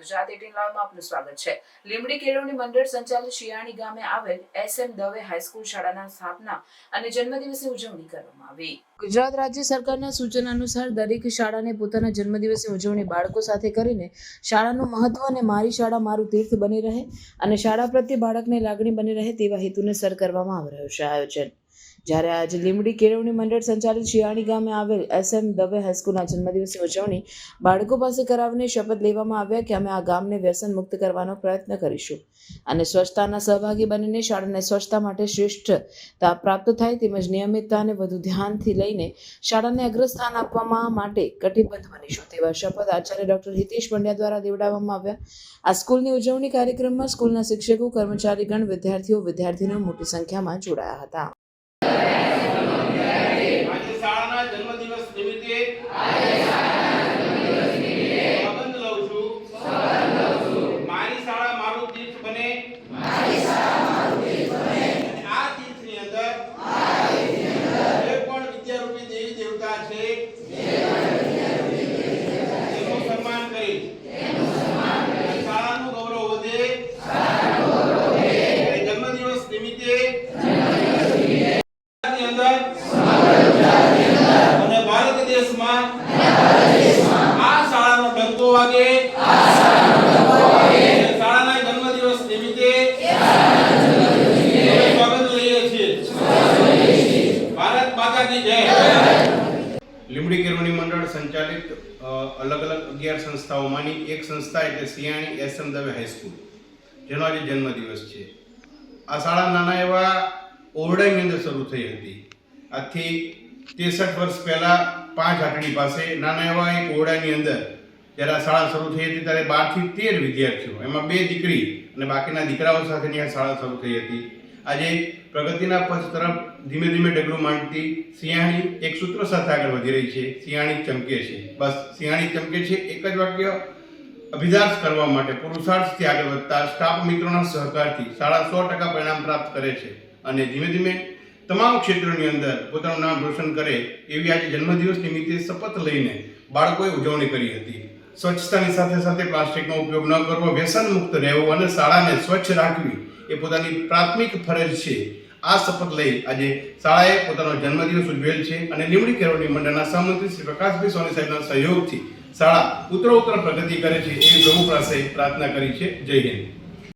Gujarat eighteen લાઈવમાં આપનું સ્વાગત છે. લીમડી કેળવણી મંડળ સંચાલિત શિયાણી ગામે આવેલ એસ દવે હાઈસ્કૂલ શાળાના સ્થાપના અને જન્મદિવસની ઉજવણી કરવામાં આવી. ગુજરાત રાજ્ય સરકારના સૂચન અનુસાર દરેક શાળાને પોતાના જન્મદિવસની ઉજવણી બાળકો સાથે કરીને શાળાનું મહત્વ અને મારી શાળા મારું તીર્થ બની રહે અને શાળા પ્રત્યે બાળકને લાગણી બની રહે તેવા હેતુને સર કરવામાં આવી રહ્યું છે આયોજન. જ્યારે આજે લીમડી કેળવણી મંડળ સંચાલિત શિયાળી ગામે આવેલ એસ એમ દવે હાઈસ્કૂલના જન્મદિવસની ઉજવણી બાળકો પાસે કરાવીને શપથ લેવામાં આવ્યા કે અમે આ ગામને વ્યસન મુક્ત કરવાનો પ્રયત્ન કરીશું. અને સ્વચ્છતાના સહભાગી બનીને શાળાને સ્વચ્છતા માટે શ્રેષ્ઠતા પ્રાપ્ત થાય તેમજ નિયમિતતાને વધુ ધ્યાનથી લઈને શાળાને અગ્રસ્થાન આપવામાં માટે કટિબદ્ધ બનીશું તેવા શપથ આચાર્ય ડોક્ટર હિતેશ પંડ્યા દ્વારા દેવડાવવામાં આવ્યા. આ સ્કૂલની ઉજવણી કાર્યક્રમમાં સ્કૂલના શિક્ષકો, કર્મચારીગણ, વિદ્યાર્થીઓ, વિદ્યાર્થીનીઓ મોટી સંખ્યામાં જોડાયા હતા આજે શાળાના જન્મદિવસ નિમિત્તે સોગંદ લઉં છું મારી શાળા મારું તીર્થ બને અને આ તીર્થની અંદર જે પણ વિદ્યારૂપી દેવી દેવતા છે તેનું સન્માન કરીશ અને શાળાનું ગૌરવ વધે અને જન્મદિવસ નિમિત્તે ની અંદર અને ભારત દેશમાં આ શાળાનો ડંકો વાગે અને શાળાના જન્મદિવસ નિમિત્તે અમે સ્વાગત લઈએ છીએ ભારત માતા કી જય લીમડી કેળવણી મંડળ સંચાલિત અલગ અલગ અગિયાર સંસ્થાઓમાંની એક સંસ્થા એટલે સિયાણી એસએમ દવે હાઈસ્કૂલ જેનો આજે જન્મદિવસ છે. આ શાળા નાના એવા ઓરડાની અંદર શરૂ થઈ હતી. આજથી ત્રેસઠ વર્ષ પહેલાં પાંચ આટડી પાસે નાના એવા એક ઓરડાની અંદર જ્યારે આ શાળા શરૂ થઈ હતી ત્યારે બારથી તેર વિદ્યાર્થીઓ, એમાં બે દીકરી અને બાકીના દીકરાઓ સાથેની આ શાળા શરૂ થઈ હતી. આજે પ્રગતિના પથ તરફ ધીમે ધીમે ડગલું માંડતી સિંહાણી એક સૂત્ર સાથે આગળ વધી રહી છે. સિંહાણી ચમકે છે. બસ સિંહાણી ચમકે છે એક જ વાક્ય. અભિદાસ કરવા માટે પુરુષાર્થથી આગળ વધતા સ્ટાફ મિત્રોના સહકારથી શાળા સો ટકા પરિણામ પ્રાપ્ત કરે છે અને ધીમે ધીમે તમામ ક્ષેત્રોની અંદર પોતાનું નામ રોશન કરે એવી આજે જન્મદિવસ નિમિત્તે શપથ લઈને બાળકોએ ઉજવણી કરી હતી. સ્વચ્છતાની સાથે સાથે પ્લાસ્ટિકનો ઉપયોગ ન કરવો વ્યસન મુક્ત રહેવું અને શાળાને સ્વચ્છ રાખવી એ પોતાની પ્રાથમિક ફરજ છે. આ શપથ લઈ આજે શાળાએ પોતાનો જન્મદિવસ ઉજવેલ છે અને લીમડી કેળવણી મંડળના સહમંત્રી શ્રી પ્રકાશભાઈ સોની સાહેબના સહયોગથી શાળા ઉત્તરોત્તર પ્રગતિ કરે છે એવી પ્રભુ પાસે પ્રાર્થના કરી છે. જય હિન્દ.